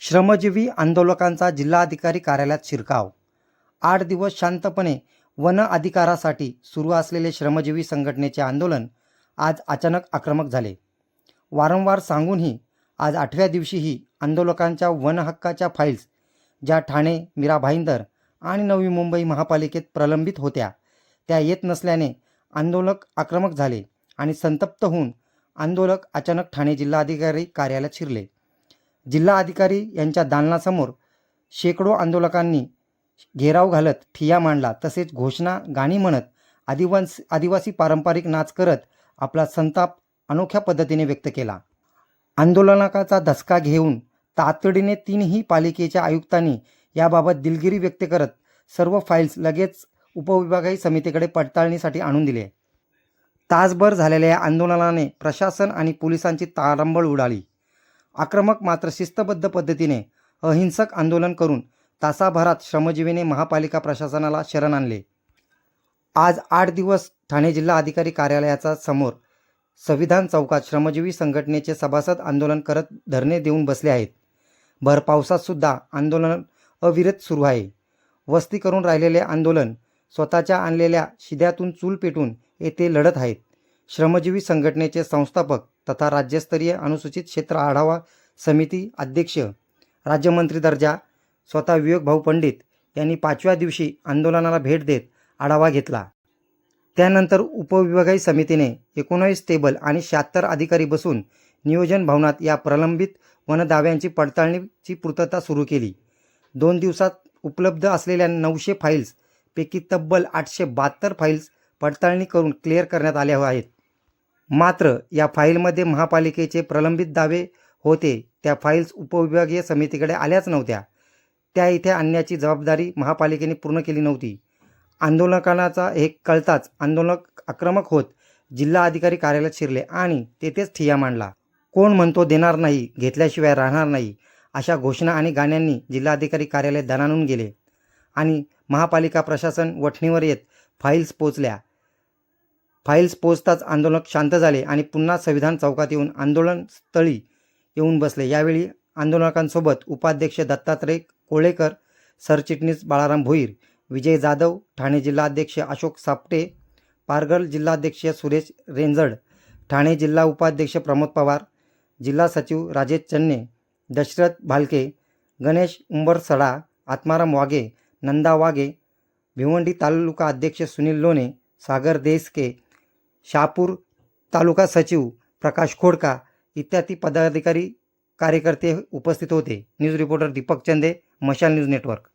श्रमजीवी आंदोलकांचा जिल्हाधिकारी कार्यालयात शिरकाव. आठ दिवस शांतपणे वन अधिकारासाठी सुरू असलेले श्रमजीवी संघटनेचे आंदोलन आज अचानक आक्रमक झाले. वारंवार सांगूनही आज आठव्या दिवशीही आंदोलकांच्या वन हक्काच्या फाईल्स ज्या ठाणे मीरा भाईंदर आणि नवी मुंबई महापालिकेत प्रलंबित होत्या त्या येत नसल्याने आंदोलक आक्रमक झाले आणि संतप्त होऊन आंदोलक अचानक ठाणे जिल्हाधिकारी कार्यालयात शिरले. जिल्हाधिकारी यांच्या दालनासमोर शेकडो आंदोलकांनी घेराव घालत ठिया मांडला. तसेच घोषणा गाणी म्हणत आदिवास आदिवासी पारंपरिक नाच करत आपला संताप अनोख्या पद्धतीने व्यक्त केला. आंदोलनाचा धसका घेऊन तातडीने तीनही पालिकेच्या आयुक्तांनी याबाबत दिलगिरी व्यक्त करत सर्व फाईल्स लगेच उपविभागीय समितीकडे पडताळणीसाठी आणून दिले. तासभर झालेल्या या आंदोलनाने प्रशासन आणि पोलिसांची तारांबळ उडाली. आक्रमक मात्र शिस्तबद्ध पद्धतीने अहिंसक आंदोलन करून तासाभरात श्रमजीवीने महापालिका प्रशासनाला शरण आणले. आज आठ दिवस ठाणे जिल्हा अधिकारी कार्यालयाचा समोर संविधान चौकात श्रमजीवी संघटनेचे सभासद आंदोलन करत धरणे देऊन बसले आहेत. भर पावसातसुद्धा आंदोलन अविरत सुरू आहे. वस्ती करून राहिलेले आंदोलन स्वतःच्या आणलेल्या शिद्यातून चूल पेटून येथे लढत आहेत. श्रमजीवी संघटनेचे संस्थापक तथा राज्यस्तरीय अनुसूचित क्षेत्र आढावा समिती अध्यक्ष राज्यमंत्री दर्जा स्वतः विवेक भाऊ पंडित यांनी पाचव्या दिवशी आंदोलनाला भेट देत आढावा घेतला. त्यानंतर उपविभागीय समितीने एकोणावीस टेबल आणि शहात्तर अधिकारी बसून नियोजन भवनात या प्रलंबित वनदाव्यांची पडताळणीची पूर्तता सुरू केली. दोन दिवसात उपलब्ध असलेल्या नऊशे फाईल्सपैकी तब्बल आठशे बहात्तर फाईल्स पडताळणी करून क्लिअर करण्यात आल्या आहेत. मात्र या फाईलमध्ये महापालिकेचे प्रलंबित दावे होते. त्या फाईल्स उपविभागीय समितीकडे आल्याच नव्हत्या. त्या इथे आणण्याची जबाबदारी महापालिकेने पूर्ण केली नव्हती. आंदोलकांचा हे कळताच आंदोलक आक्रमक होत जिल्हा अधिकारी कार्यालयात शिरले आणि तेथेच ठिया मांडला. कोण म्हणतो देणार नाही घेतल्याशिवाय राहणार नाही अशा घोषणा आणि गाण्यांनी जिल्हाधिकारी कार्यालय दणानून गेले. आणि महापालिका प्रशासन वठणीवर येत फाईल्स पोचल्या. फाईल्स पोचताच आंदोलक शांत झाले आणि पुन्हा संविधान चौकात येऊन आंदोलन स्थळी येऊन बसले. यावेळी आंदोलकांसोबत उपाध्यक्ष दत्तात्रय कोळेकर सरचिटणीस बाळाराम भोईर विजय जाधव ठाणे जिल्हाध्यक्ष अशोक सापटे पारघर जिल्हाध्यक्ष सुरेश रेंजड ठाणे जिल्हा उपाध्यक्ष प्रमोद पवार जिल्हा सचिव राजेश चन्ने दशरथ भालके गणेश उंबरसडा आत्माराम वाघे नंदा वाघे भिवंडी तालुका अध्यक्ष सुनील लोणे सागर देसके शहापूर तालुका सचिव प्रकाश खोडका इत्यादी पदाधिकारी कार्यकर्ते उपस्थित होते. न्यूज रिपोर्टर दीपक चंदे मशाल न्यूज नेटवर्क.